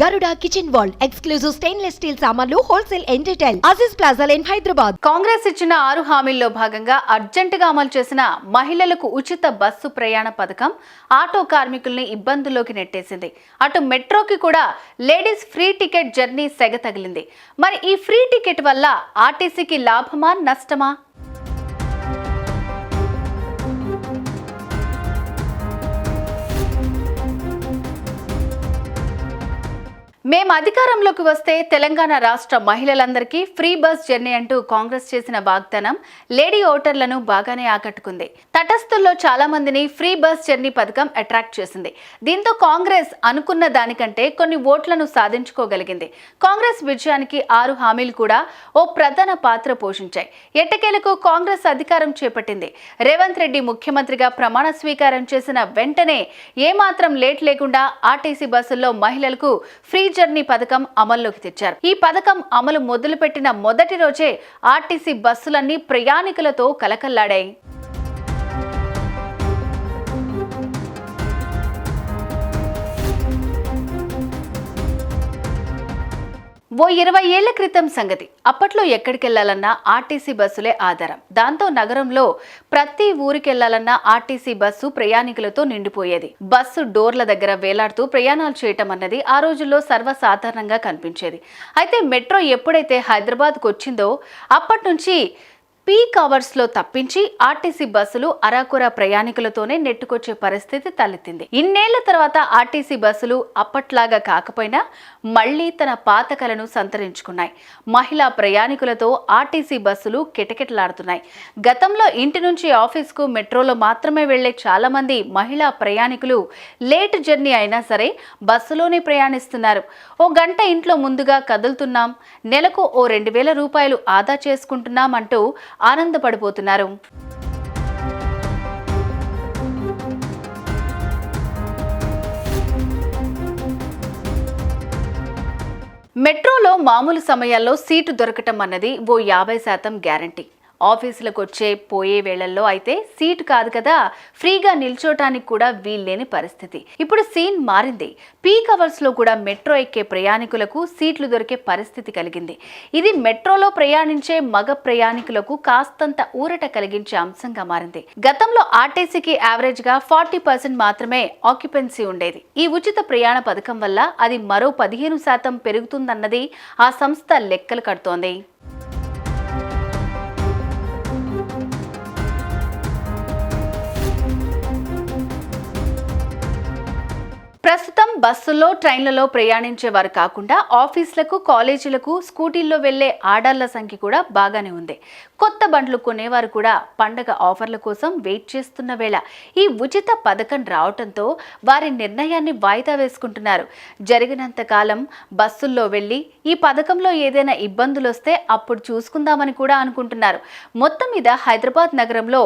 Garuda kitchen wall exclusive stainless steel సామాన్లు wholesale and retail Aziz plaza line Hyderabad Congress ఇచ్చిన ఆరు హామీల్లో భాగంగా అర్జెంటుగా అమలు చేసిన మహిళలకు ఉచిత బస్సు ప్రయాణ పథకం ఆటో కార్మికుల్ని ఇబ్బందుల్లోకి నెట్టేసింది. అటు మెట్రోకి కూడా లేడీస్ ఫ్రీ టికెట్ జర్నీ సెగ తగిలింది. మరి ఈ ఫ్రీ టికెట్ వల్ల ఆర్టీసీకి లాభమా నష్టమా? మేం అధికారంలోకి వస్తే తెలంగాణ రాష్ట్ర మహిళలందరికీ ఫ్రీ బస్ జర్నీ అంటూ కాంగ్రెస్ చేసిన వాగ్దానం లేడీ ఓటర్లను బాగానే ఆకట్టుకుంది. తటస్థుల్లో చాలా మందిని ఫ్రీ బస్ జర్నీ పథకం అట్రాక్ట్ చేసింది. దీంతో కాంగ్రెస్ అనుకున్న దానికంటే కొన్ని ఓట్లను సాధించుకోగలిగింది. కాంగ్రెస్ విజయానికి ఆరు హామీలు కూడా ఓ ప్రధాన పాత్ర పోషించాయి. ఎట్టకేలకు కాంగ్రెస్ అధికారం చేపట్టింది. రేవంత్ రెడ్డి ముఖ్యమంత్రిగా ప్రమాణ స్వీకారం చేసిన వెంటనే ఏమాత్రం లేట్ లేకుండా ఆర్టీసీ బస్సుల్లో మహిళలకు ఫ్రీ జర్నీ పథకం అమల్లోకి తెచ్చారు. ఈ పథకం అమలు మొదలుపెట్టిన మొదటి రోజే ఆర్టీసీ బస్సులన్నీ ప్రయాణికులతో కలకల్లాడాయి. ఓ ఇరవై ఏళ్ళ క్రితం సంగతి. అప్పట్లో ఎక్కడికెళ్ళాలన్నా ఆర్టీసీ బస్సులే ఆధారం. దాంతో నగరంలో ప్రతి ఊరికెళ్ళాలన్నా ఆర్టీసీ బస్సు ప్రయాణికులతో నిండిపోయేది. బస్సు డోర్ల దగ్గర వేలాడుతూ ప్రయాణాలు చేయటం అన్నది ఆ రోజుల్లో సర్వసాధారణంగా కనిపించేది. అయితే మెట్రో ఎప్పుడైతే హైదరాబాద్కు వచ్చిందో అప్పటి నుంచి పీక్ అవర్స్లో తప్పించి ఆర్టీసీ బస్సులు అరాకుర ప్రయాణికులతోనే నెట్టుకొచ్చే పరిస్థితి తలెత్తింది. ఇన్నేళ్ళ తర్వాత ఆర్టీసీ బస్సులు అప్పట్లాగా కాకపోయినా మళ్ళీ తన పాత కలను సంతరించుకున్నాయి. మహిళా ప్రయాణికులతో ఆర్టీసీ బస్సులు కిటకిటలాడుతున్నాయి. గతంలో ఇంటి నుంచి ఆఫీస్కు మెట్రోలో మాత్రమే వెళ్ళే చాలా మంది మహిళా ప్రయాణికులు లేట్ జర్నీ అయినా సరే బస్సులోనే ప్రయాణిస్తున్నారు. ఓ గంట ఇంట్లో ముందుగా కదులుతున్నాం నెలకు ఓ రెండు వేల రూపాయలు ఆదా చేసుకుంటున్నాం అంటూ ఆనందపడిపోతున్నారు. మెట్రోలో మామూలు సమయాల్లో సీటు దొరకటం అన్నది ఓ యాభై శాతం గ్యారంటీ. ఆఫీసులకు వచ్చే పోయే వేళల్లో అయితే సీట్ కాదు కదా ఫ్రీగా నిల్చోటానికి కూడా వీల్లేని పరిస్థితి. ఇప్పుడు సీన్ మారింది. పీక్ అవర్స్లో కూడా మెట్రో ఎక్కే ప్రయాణికులకు సీట్లు దొరికే పరిస్థితి కలిగింది. ఇది మెట్రోలో ప్రయాణించే మగ ప్రయాణికులకు కాస్తంత ఊరట కలిగించే అంశంగా మారింది. గతంలో ఆర్టీసీకి యావరేజ్గా ఫార్టీ పర్సెంట్ మాత్రమే ఆక్యుపెన్సీ ఉండేది. ఈ ఉచిత ప్రయాణ పథకం వల్ల అది మరో పదిహేను శాతం పెరుగుతుందన్నది ఆ సంస్థ లెక్కలు కడుతోంది. podcast ప్రస్తుతం బస్సుల్లో ట్రైన్లలో ప్రయాణించే వారు కాకుండా ఆఫీసులకు కాలేజీలకు స్కూటీల్లో వెళ్ళే ఆడాళ్ళ సంఖ్య కూడా బాగానే ఉంది. కొత్త బండ్లు కొనేవారు కూడా పండగ ఆఫర్ల కోసం వెయిట్ చేస్తున్న వేళ ఈ ఉచిత పథకం రావటంతో వారి నిర్ణయాన్ని వాయిదా వేసుకుంటున్నారు. జరిగినంత కాలం బస్సుల్లో వెళ్ళి ఈ పథకంలో ఏదైనా ఇబ్బందులు వస్తే అప్పుడు చూసుకుందామని కూడా అనుకుంటున్నారు. మొత్తం మీద హైదరాబాద్ నగరంలో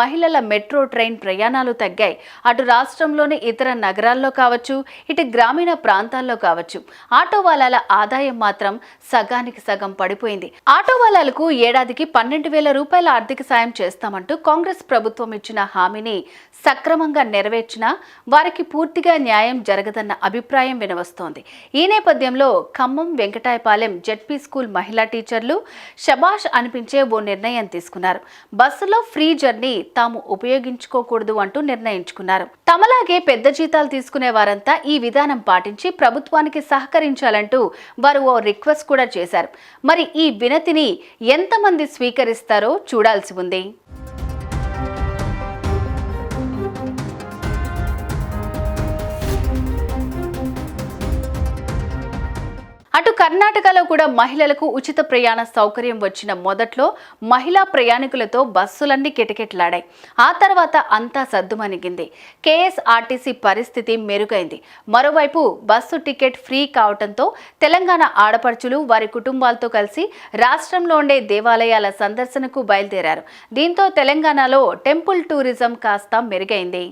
మహిళల మెట్రో ట్రైన్ ప్రయాణాలు తగ్గాయి. అటు రాష్ట్రంలోని ఇతర నగరాల్లో కావచ్చు ఇటు గ్రామీణ ప్రాంతాల్లో కావచ్చు. ఆటో వాలాల ఆదాయం మాత్రం సగానికి సగం పడిపోయింది. ఆటో వాలాలకు ఏడాదికి పన్నెండు వేల రూపాయల ఆర్థిక సాయం చేస్తామంటూ కాంగ్రెస్ ప్రభుత్వం ఇచ్చిన హామీని సక్రమంగా నెరవేర్చినా వారికి పూర్తిగా న్యాయం జరగదన్న అభిప్రాయం వినవస్తోంది. ఈ నేపథ్యంలో ఖమ్మం వెంకటాయపాలెం జెడ్పీ స్కూల్ మహిళా టీచర్లు షబాష్ అనిపించే ఓ నిర్ణయం తీసుకున్నారు. బస్సులో ఫ్రీ జర్నీ తాము ఉపయోగించుకోకూడదు అంటూ నిర్ణయించుకున్నారు. తమలాగే పెద్ద జీతాలు తీసుకునే వారంతా ఈ విధానం పాటించి ప్రభుత్వానికి సహకరించాలంటూ వారు ఓ రిక్వెస్ట్ కూడా చేశారు. మరి ఈ వినతిని ఎంతమంది స్వీకరిస్తారో చూడాల్సి ఉంది. అటు కర్ణాటకలో కూడా మహిళలకు ఉచిత ప్రయాణ సౌకర్యం వచ్చిన మొదట్లో మహిళా ప్రయాణికులతో బస్సులన్నీ కిటకిటలాడాయి. ఆ తర్వాత అంతా సద్దుమణిగింది కేఎస్ఆర్టీసీ పరిస్థితి మెరుగైంది. మరోవైపు బస్సు టికెట్ ఫ్రీ కావటంతో తెలంగాణ ఆడపడుచులు వారి కుటుంబాలతో కలిసి రాష్ట్రంలో ఉండే దేవాలయాల సందర్శనకు బయలుదేరారు. దీంతో తెలంగాణలో టెంపుల్ టూరిజం కాస్త మెరుగైంది.